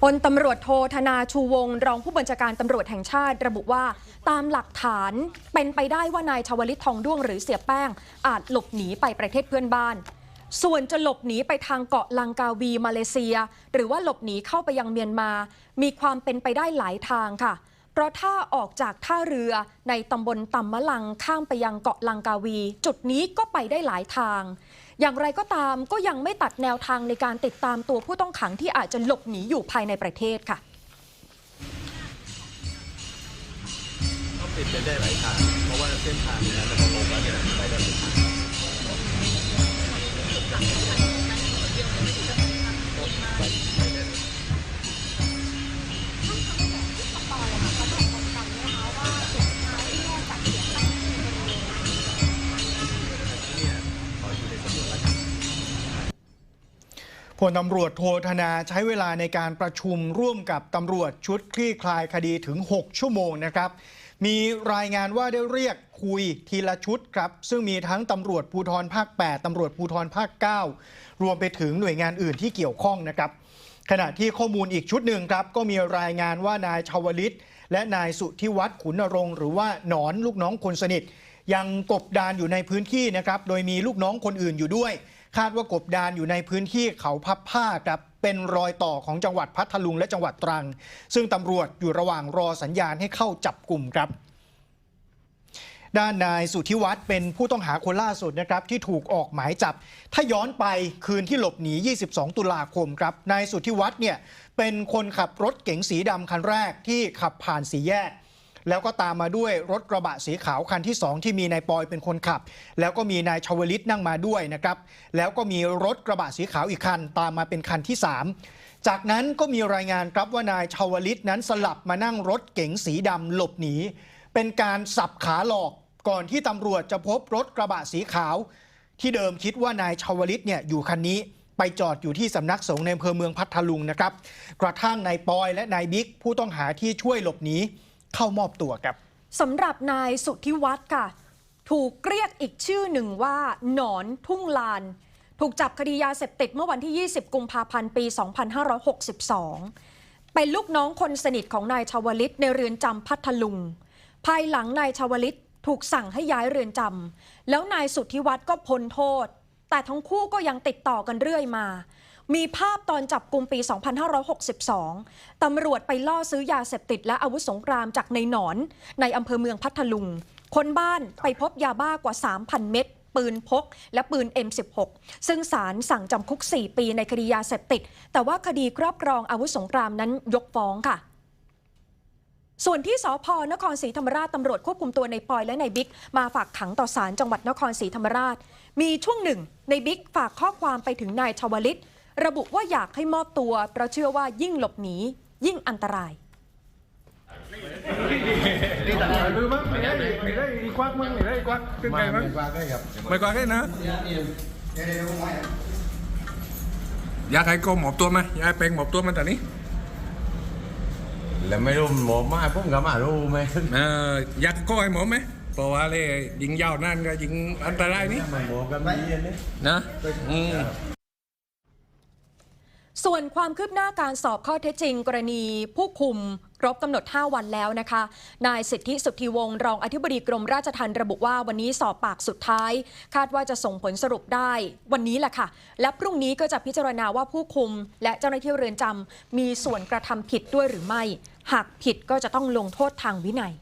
พลตำรวจโทธนาชูวงศ์รองผู้บัญชาการตำรวจแห่งชาติ ระบุว่า ตามหลักฐานเป็นไปได้ว่านายชาวลิตทองด้วงหรือเสียแป้ง อาจหลบหนีไปประเทศเพื่อนบ้าน ส่วนจะหลบหนีไปทางเกาะลังกาวีมาเลเซีย หรือว่าหลบหนีเข้าไปยังเมียนมา มีความเป็นไปได้หลายทางค่ะ เพราะถ้าออกจากท่าเรือในตำบลตำมะลังข้ามไปยังเกาะลังกาวี จุดนี้ก็ไปได้หลายทาง อย่างไรก็ตามก็ยังไม่ตัดแนวทางในการติดตามตัวผู้ต้องขังที่อาจจะหลบหนีอยู่ภายในประเทศค่ะก็ปิดไปได้หลายทางเพราะว่าเส้นทางนั้นเราลงแล้วเนี่ย พลตำรวจโทธนาใช้เวลาในการประชุมร่วมกับตำรวจชุดคลี่คลายคดีถึง 6 ชั่วโมงนะครับ มีรายงานว่าได้เรียกคุยทีละชุดครับ ซึ่งมีทั้งตำรวจภูธรภาค 8ตำรวจภูธรภาค 9 รวมไปถึงหน่วยงานอื่นที่เกี่ยวข้องนะครับ ขณะที่ข้อมูลอีกชุดหนึ่งครับ ก็มีรายงานว่านายชาวลิต และนายสุทธิวัฒน์ขุนนรงค์หรือว่าหนอนลูกน้องคนสนิท ยังกบดานอยู่ในพื้นที่นะครับ โดยมีลูกน้องคนอื่นอยู่ด้วย คาดว่ากบดานอยู่ในพื้นที่เขาพับผ้าครับเป็นรอยต่อของจังหวัดพัทลุงและจังหวัดตรัง ซึ่งตำรวจอยู่ระหว่างรอสัญญาณให้เข้าจับกลุ่มครับด้านนายสุทธิวัฒน์เป็นผู้ต้องหาคนล่าสุดนะครับที่ถูกออกหมายจับ ถ้าย้อนไปคืนที่หลบหนี 22 ตุลาคมครับนายสุทธิวัฒน์เนี่ยเป็นคนขับรถเก๋งสีดำคันแรกที่ขับผ่านสีแยก แล้วก็ตามมาด้วยรถกระบะสีขาวคันที่ 2 ที่มีนายปอยเป็นคนขับ แล้วก็มีนายชาวลิตนั่งมาด้วยนะครับแล้วก็มีรถกระบะสีขาวอีกคันตามมาเป็นคันที่ 3 จากนั้นก็มีรายงานครับว่านายชาวลิตนั้นสลับมานั่งรถเก๋งสีดำหลบหนีเป็นการสับขาหลอกก่อนที่ตำรวจจะพบรถกระบะสีขาว ที่เดิมคิดว่านายชาวลิตเนี่ยอยู่คันนี้ไปจอดอยู่ที่สำนักสงฆ์ในอำเภอเมืองพัทลุงนะครับ กระทั่งนายปอยและนายบิ๊กผู้ต้องหาที่ช่วยหลบหนี เข้ามอบตัวครับสำหรับนายสุทธิวัฒน์ค่ะ ถูกเรียกอีกชื่อหนึ่งว่า หนอนทุ่งลาน ถูกจับคดียาเสพติดเมื่อวันที่ 20 กุมภาพันธ์ปี 2562 เป็นลูกน้องคนสนิทของนายชาวลิตในเรือนจำพัทลุง ภายหลังนายชาวลิตถูกสั่งให้ย้ายเรือนจำแล้วนายสุทธิวัฒน์ก็พ้นโทษ แต่ทั้งคู่ก็ยังติดต่อกันเรื่อยมา มีภาพตอนจับกลุ่มปี 2562 ตำรวจไปล่อซื้อยาเสพติดและอาวุธสงครามจากในหนอน ในอำเภอเมืองพัทลุง คนบ้านไปพบยาบ้ากว่า 3,000 เม็ดปืนพก และปืน M16 ซึ่งศาลสั่งจำคุก 4 ปีในคดียาเสพติด แต่ว่าคดีครอบครองอาวุธสงครามนั้นยกฟ้องค่ะส่วนที่สพนครศรีธรรมราชตำรวจควบคุมตัวในปอยและในบิ๊กมาฝากขังต่อศาลจังหวัดนครศรีธรรมราช มีช่วงหนึ่งในบิ๊กฝากข้อความไปถึงนายชวลิต ระบุว่าอยากให้มอบตัว เพราะเชื่อว่ายิ่งหลบหนี ยิ่งอันตราย ไม่ได้ไม่ได้อีกวักมั้งไม่ได้อีกวักเป็นไงมั้งไม่กว้างได้ครับไม่กวักได้นะ อยากให้โกหมอบตัวไหมอยากให้เป็งหมอบตัวมันแต่นี้ แล้วไม่รู้หมอมาผมก็มารู้ไหมเอออยากก็ให้หมอบไหมเพราะว่าเลยยิงยาวนั่นก็ยิงอันตรายนี่นหมอกันดีอันนี้นะอืม ส่วนความคืบหน้าการสอบข้อเท็จจริง กรณีผู้คุมครบกำหนด 5 วันแล้วนะคะ นายสิทธิสุทธิวงศ์รองอธิบดีกรมราชทัณฑ์ระบุว่าวันนี้สอบปากสุดท้าย คาดว่าจะส่งผลสรุปได้วันนี้แหละค่ะ และพรุ่งนี้ก็จะพิจารณาว่าผู้คุม และเจ้าหน้าที่เรือนจำมีส่วนกระทำผิดด้วยหรือไม่ หากผิดก็จะต้องลงโทษทางวินัย